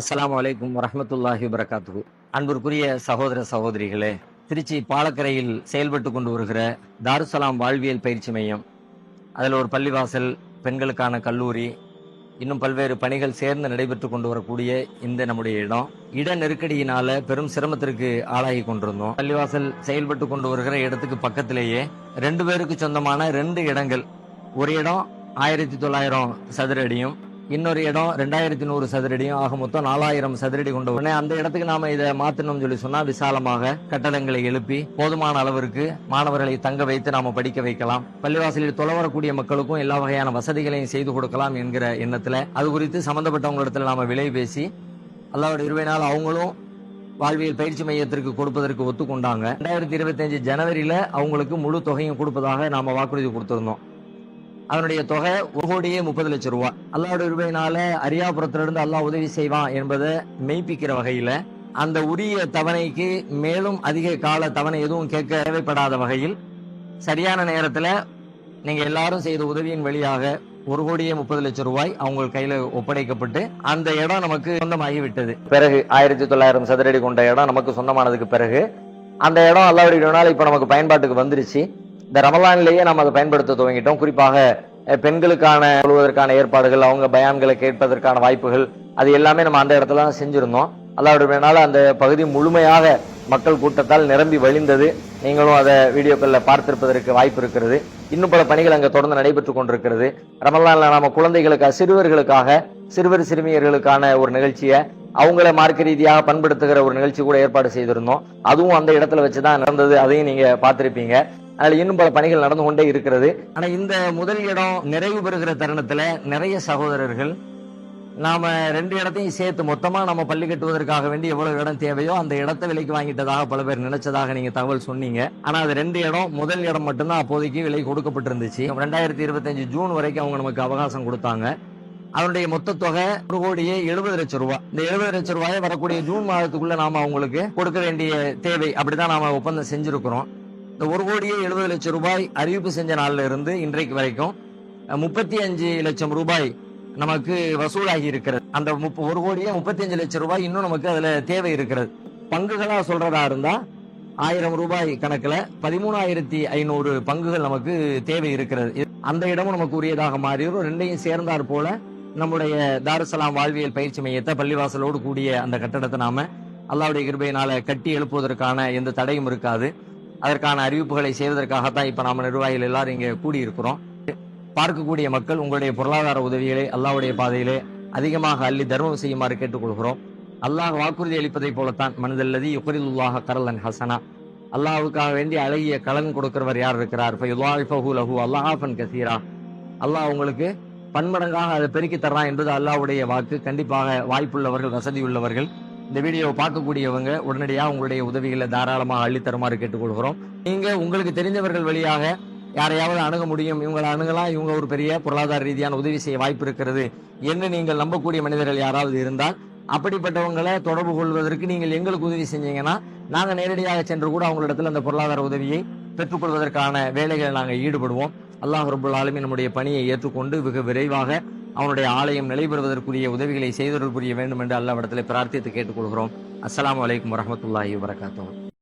அஸ்லாம் வலைக்கும் வரமத்துல்லாஹி வரகாத்து அன்பிற்குரிய சகோதர சகோதரிகளே திருச்சி பாலக்கரையில் செயல்பட்டு கொண்டு வருகிற தாருசலாம் வாழ்வியல் பயிற்சி மையம் அதில் ஒரு பள்ளிவாசல் பெண்களுக்கான கல்லூரி இன்னும் பல்வேறு பணிகள் சேர்ந்து நடைபெற்று கொண்டு வரக்கூடிய இந்த நம்முடைய இடம். இட நெருக்கடியினால பெரும் சிரமத்திற்கு ஆளாகி கொண்டிருந்தோம். பள்ளிவாசல் செயல்பட்டு கொண்டு வருகிற இடத்துக்கு பக்கத்திலேயே ரெண்டு பேருக்கு சொந்தமான ரெண்டு இடங்கள். ஒரு இடம் ஆயிரத்தி தொள்ளாயிரம் சதுர அடியும் இன்னொரு இடம் ரெண்டாயிரத்தி நூறு சதுரடியும் ஆக மொத்தம் நாலாயிரம் சதுரடி கொண்ட உடனே அந்த இடத்துக்கு நாம இதை மாத்தணும்னு சொல்லி சொன்னா விசாலமாக கட்டடங்களை எழுப்பி போதுமான அளவிற்கு மாணவர்களை தங்க வைத்து நாம படிக்க வைக்கலாம். பள்ளிவாசலில் தொலை வரக்கூடிய மக்களுக்கும் எல்லா வகையான வசதிகளையும் செய்து கொடுக்கலாம் என்கிற எண்ணத்துல அது குறித்து சம்பந்தப்பட்டவங்களிடத்துல நாம விலை பேசி அல்லாவோட இருவினால் அவங்களும் வாழ்வியல் பயிற்சி மையத்திற்கு கொடுப்பதற்கு ஒத்துக்கொண்டாங்க. ரெண்டாயிரத்தி இருபத்தஞ்சு ஜனவரியில அவங்களுக்கு முழு தொகையும் கொடுப்பதாக நாம வாக்குறுதி கொடுத்திருந்தோம். அதனுடைய தொகை ஒரு கோடியே முப்பது லட்சம் ரூபாய் அல்லாவோட ரூபாயினால அரியாபுரத்திலிருந்து அல்லாஹ் உதவி செய்வான் என்பதை மெய்ப்பிக்கிற வகையில அந்த உரிய தவணைக்கு மேலும் அதிக கால தவணை எதுவும் கேட்க தேவைப்படாத வகையில் சரியான நேரத்துல நீங்க எல்லாரும் செய்த உதவியின் வழியாக ஒரு கோடியே முப்பது லட்சம் ரூபாய் அவங்க கையில ஒப்படைக்கப்பட்டு அந்த இடம் நமக்கு சொந்தமாகி விட்டது பிறகு ஆயிரத்தி தொள்ளாயிரம் சதுரடி கொண்ட இடம் நமக்கு சொந்தமானதுக்கு பிறகு அந்த இடம் அல்லாவுடைய இப்ப நமக்கு பயன்பாட்டுக்கு வந்துருச்சு. இந்த ரமலான்லேயே நம்ம அதை பயன்படுத்த துவங்கிட்டோம். குறிப்பாக பெண்களுக்கான சொல்வதற்கான ஏற்பாடுகள் அவங்க பயான்களை கேட்பதற்கான வாய்ப்புகள் அது எல்லாமே நம்ம அந்த இடத்துல தான் செஞ்சுருந்தோம். அல்லாவுடைய அந்த பகுதி முழுமையாக மக்கள் கூட்டத்தால் நிரம்பி வழிந்தது. நீங்களும் அதை வீடியோக்களில் பார்த்திருப்பதற்கு வாய்ப்பு இருக்கிறது. இன்னும் பல பணிகள் அங்கே தொடர்ந்து நடைபெற்று கொண்டிருக்கிறது. ரமலான்ல நம்ம குழந்தைகளுக்காக சிறுவர்களுக்காக சிறுவர் சிறுமியர்களுக்கான ஒரு நிகழ்ச்சியை அவங்கள மார்க்க ரீதியாக பண்படுத்துகிற ஒரு நிகழ்ச்சி கூட ஏற்பாடு செய்திருந்தோம். அதுவும் அந்த இடத்துல வச்சு தான் நடந்தது. அதையும் நீங்கள் பார்த்துருப்பீங்க. அதுல இன்னும் பல பணிகள் நடந்து கொண்டே இருக்கிறது. ஆனா இந்த முதல் இடம் நிறைவு பெறுகிற தருணத்துல நிறைய சகோதரர்கள் நாம ரெண்டு இடத்தையும் சேர்த்து மொத்தமா நம்ம பள்ளி கட்டுவதற்காக வேண்டி எவ்வளவு இடம் தேவையோ அந்த இடத்தை விலைக்கு வாங்கிட்டதாக பல பேர் நினைச்சதாக நீங்க தகவல் சொன்னீங்க. ஆனா அது ரெண்டு இடம் முதல் இடம் மட்டும்தான் அப்போதைக்கு விலை கொடுக்கப்பட்டிருந்துச்சு. ரெண்டாயிரத்தி இருபத்தஞ்சு ஜூன் வரைக்கும் அவங்க நமக்கு அவகாசம் கொடுத்தாங்க. அதனுடைய மொத்த தொகை ஒரு கோடியே எழுபது லட்சம் ரூபாய். இந்த எழுபது லட்சம் ரூபாயை வரக்கூடிய ஜூன் மாதத்துக்குள்ள நாம அவங்களுக்கு கொடுக்க வேண்டிய தேவை. அப்படிதான் நாம ஒப்பந்தம் செஞ்சிருக்கிறோம். இந்த ஒரு கோடியே எழுபது லட்சம் ரூபாய் அறிவிப்பு செஞ்ச நாளில் இருந்து இன்றைக்கு வரைக்கும் முப்பத்தி அஞ்சு லட்சம் ரூபாய் நமக்கு வசூலாகி இருக்கிறது. அந்த முப்ப- ஒரு கோடியே முப்பத்தி அஞ்சு லட்சம் ரூபாய் இன்னும் நமக்கு அதுல தேவை இருக்கிறது. பங்குகளா சொல்றதா இருந்தா ஆயிரம் ரூபாய் கணக்குல பதிமூணாயிரத்தி ஐநூறு பங்குகள் நமக்கு தேவை இருக்கிறது. அந்த இடமும் நமக்கு உரியதாக மாறிடும் ரெண்டையும் சேர்ந்தார் போல நம்முடைய தாருசலாம் வாழ்வியல் பயிற்சி மையத்தை பள்ளிவாசலோடு கூடிய அந்த கட்டடத்தை நாம அல்லாவுடைய கிருபையினால கட்டி எழுப்புவதற்கான எந்த தடையும் இருக்காது. அதற்கான அறிவிப்புகளை செய்வதற்காகத்தான் இப்ப நாம நிர்வாகிகள் எல்லாரும் இங்க கூடி இருக்கிறோம் பார்க்கக்கூடிய மக்கள் உங்களுடைய பொருளாதார உதவிகளை அல்லாவுடைய பாதையிலே அதிகமாக அள்ளி தர்மம் செய்யுமாறு கேட்டுக்கொள்கிறோம். அல்லாஹ் வாக்குறுதி அளிப்பதைப் போலத்தான் மனதல்லதி யுகரிதுல்லாஹ கரலன் ஹசனா. அல்லாஹ்வுக்காக வேண்டி அழகிய கலன் கொடுக்கிறவர் யார் இருக்கிறார்? லஹு அல்லாஹன் கசீரா. அல்லாஹ் உங்களுக்கு பன்மடங்காக அதை பெருக்கி தர்றான் என்பது அல்லாவுடைய வாக்கு. கண்டிப்பாக வாய்ப்புள்ளவர்கள் வசதி உள்ளவர்கள் இந்த வீடியோவை பார்க்கக்கூடியவங்க உடனடியாக உங்களுடைய உதவிகளை தாராளமாக அள்ளி தருமாறு கேட்டுக்கொள்கிறோம் நீங்கள் உங்களுக்கு தெரிந்தவர்கள் வழியாக யாரையாவது அணுக முடியும். இவங்களை அணுகலாம். இவங்க ஒரு பெரிய பொருளாதார ரீதியான உதவி செய்ய வாய்ப்பு இருக்கிறது என்று நீங்கள் நம்பக்கூடிய மனிதர்கள் யாராவது இருந்தால் அப்படிப்பட்டவங்களை தொடர்பு கொள்வதற்கு நீங்கள் எங்களுக்கு உதவி செஞ்சீங்கன்னா நாங்கள் நேரடியாக சென்று கூட அவங்களிடத்தில் அந்த பொருளாதார உதவியை பெற்றுக்கொள்வதற்கான வேலைகளை நாங்கள் ஈடுபடுவோம். அல்லாஹ் ரபுல் ஆலமி நம்முடைய பணியை ஏற்றுக்கொண்டு வெகு விரைவாக அவனுடைய ஆலயம் நிலைபெறுவதற்குரிய உதவிகளை செய்தொருள் புரிய வேண்டும் என்று அல்லாவிடத்தில் பிரார்த்தித்து கேட்டுக்கொள்கிறோம். அஸ்லாம் வலைக்கம் வரமத்துல்லாஹி வரகாத்தோம்